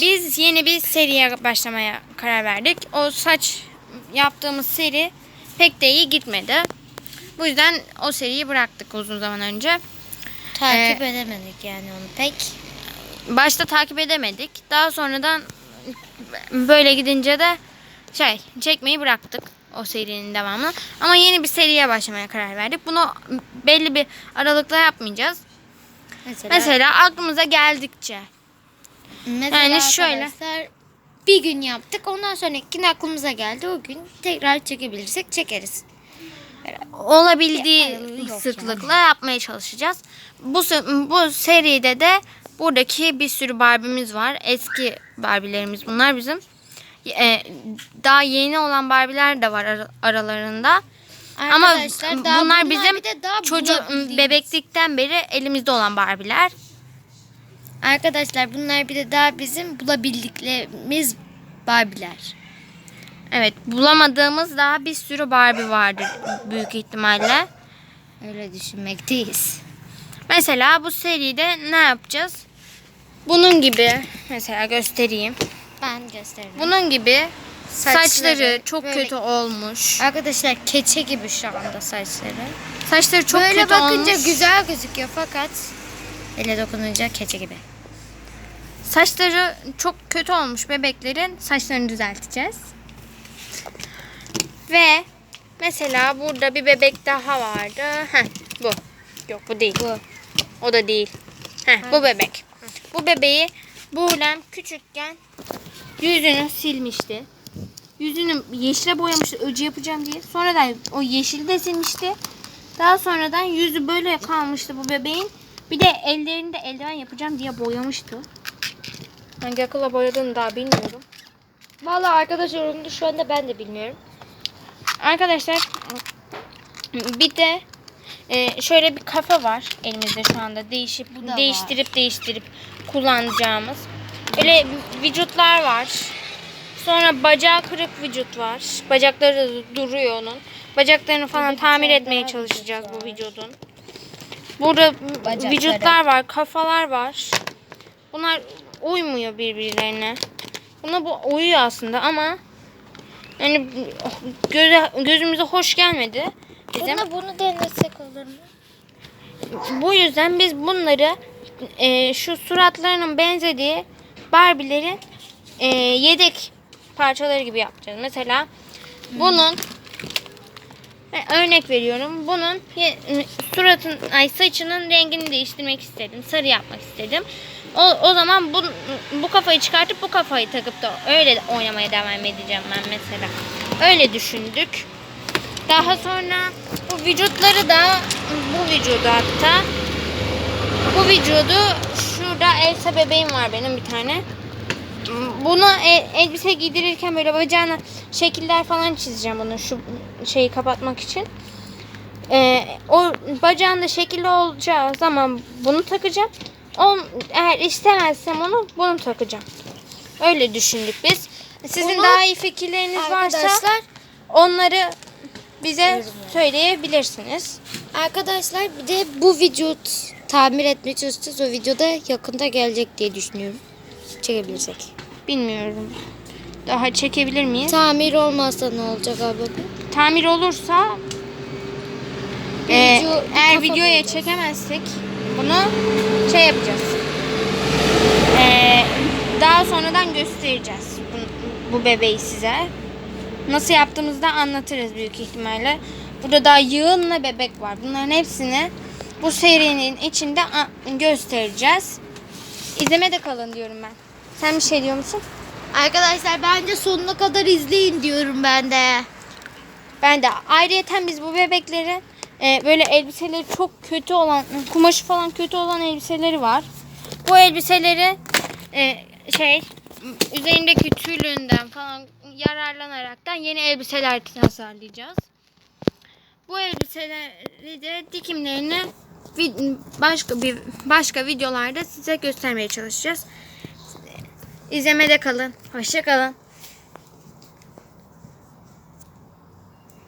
Biz yeni bir seriye başlamaya karar verdik. O saç yaptığımız seri pek de iyi gitmedi. Bu yüzden o seriyi bıraktık uzun zaman önce. Takip Ee, edemedik yani onu pek. Başta takip edemedik. Daha sonradan böyle gidince de şey çekmeyi bıraktık o serinin devamını. Ama yeni bir seriye başlamaya karar verdik. Bunu belli bir aralıkla yapmayacağız. Mesela, Mesela aklımıza geldikçe. Mesela yani şöyle. bir gün yaptık. Ondan sonraki aklımıza geldi. O gün tekrar çekebilirsek çekeriz. olabildiği Yani yok sıklıkla yapmaya çalışacağız. Bu bu seride de buradaki bir sürü Barbie'miz var. Eski Barbie'lerimiz bunlar bizim. E, daha yeni olan Barbie'ler de var ara- aralarında. Ama Arkadaşlar, daha bunlar bizim de daha çocuk bebeklikten beri elimizde olan Barbie'ler. Arkadaşlar bunlar bir de daha bizim bulabildiklerimiz Barbiler. Evet, bulamadığımız daha bir sürü Barbie vardır büyük ihtimalle. Öyle düşünmekteyiz. Mesela bu seride ne yapacağız? Bunun gibi mesela göstereyim. Ben gösteririm. Bunun gibi saçları, Saçları çok böyle- kötü olmuş. Arkadaşlar keçe gibi şu anda saçları. Saçları çok Böyle kötü bakınca olmuş. güzel gözüküyor fakat ele dokununca keçe gibi. Saçları çok kötü olmuş bebeklerin. Saçlarını düzelteceğiz. Ve mesela burada bir bebek daha vardı. Heh, bu. Yok bu değil. Bu. O da değil. Heh, bu bebek. Bu bebeği Buğlem küçükken yüzünü silmişti. Yüzünü yeşile boyamıştı öcü yapacağım diye. Sonradan o yeşili de silmişti. Daha sonradan yüzü böyle kalmıştı bu bebeğin. Bir de ellerini de eldiven yapacağım diye boyamıştı. Hangi akılla boyadığını daha bilmiyorum. Vallahi arkadaşlar onu şu anda ben de bilmiyorum. Arkadaşlar bir de e, şöyle bir kafa var elimizde şu anda değişip Bu da değiştirip değiştirip kullanacağımız. Böyle vücutlar var. Sonra bacağı kırık vücut var. Bacakları duruyor onun. Bacaklarını falan tamir etmeye çalışacağız bu var. vücudun. Burada Bacakları. vücutlar var, kafalar var. Bunlar uymuyor birbirlerine. Buna bu uyuyor aslında ama yani göze, gözümüze hoş gelmedi bizim. Buna bunu denesek olur mu? Bu yüzden biz bunları e, şu suratlarının benzediği Barbie'lerin e, yedek parçaları gibi yapacağız. Mesela bunun e, örnek veriyorum. Bunun suratın ay saçının rengini değiştirmek istedim. Sarı yapmak istedim. O, o zaman bu, bu kafayı çıkartıp bu kafayı takıp da öyle oynamaya devam edeceğim ben mesela. Öyle düşündük. Daha sonra bu vücutları da bu vücudu hatta bu vücudu şurada Elsa bebeğim var benim bir tane. Bunu e- elbise giydirirken böyle bacağına şekiller falan çizeceğim bunun şu şeyi kapatmak için. Ee, o bacağında şekilli olacağı zaman bunu takacağım. O, eğer istemezsem onu bunu takacağım. Öyle düşündük biz. Sizin Bunu- daha iyi fikirleriniz varsa Arkadaşlar, onları bize söyleyebilirsiniz. arkadaşlar bir de bu vücut tamir etmeye çalışacağız. O videoda yakında gelecek diye düşünüyorum. Çekebilirsek. Bilmiyorum. Daha çekebilir miyiz? Tamir olmazsa ne olacak abi? Tamir olursa e, video- bir eğer kafa videoya bulacağız. çekemezsek bunu yapacağız. E, daha sonradan göstereceğiz bu, bu bebeği size. Nasıl yaptığımızı da anlatırız büyük ihtimalle. Burada daha yığınla bebek var. Bunların hepsini bu serinin içinde göstereceğiz. İzlemede kalın diyorum ben. Sen bir şey diyor musun? Arkadaşlar bence sonuna kadar izleyin diyorum ben de. Ben de ayrıyeten biz bu bebeklerin e, böyle elbiseleri çok kötü olan, kumaşı falan kötü olan elbiseleri var. Bu elbiseleri e, şey üzerindeki tülünden falan yararlanaraktan yeni elbiseler tasarlayacağız. Bu elbiseleri de dikimlerini başka bir başka videolarda size göstermeye çalışacağız. İzlemede kalın. Hoşça kalın.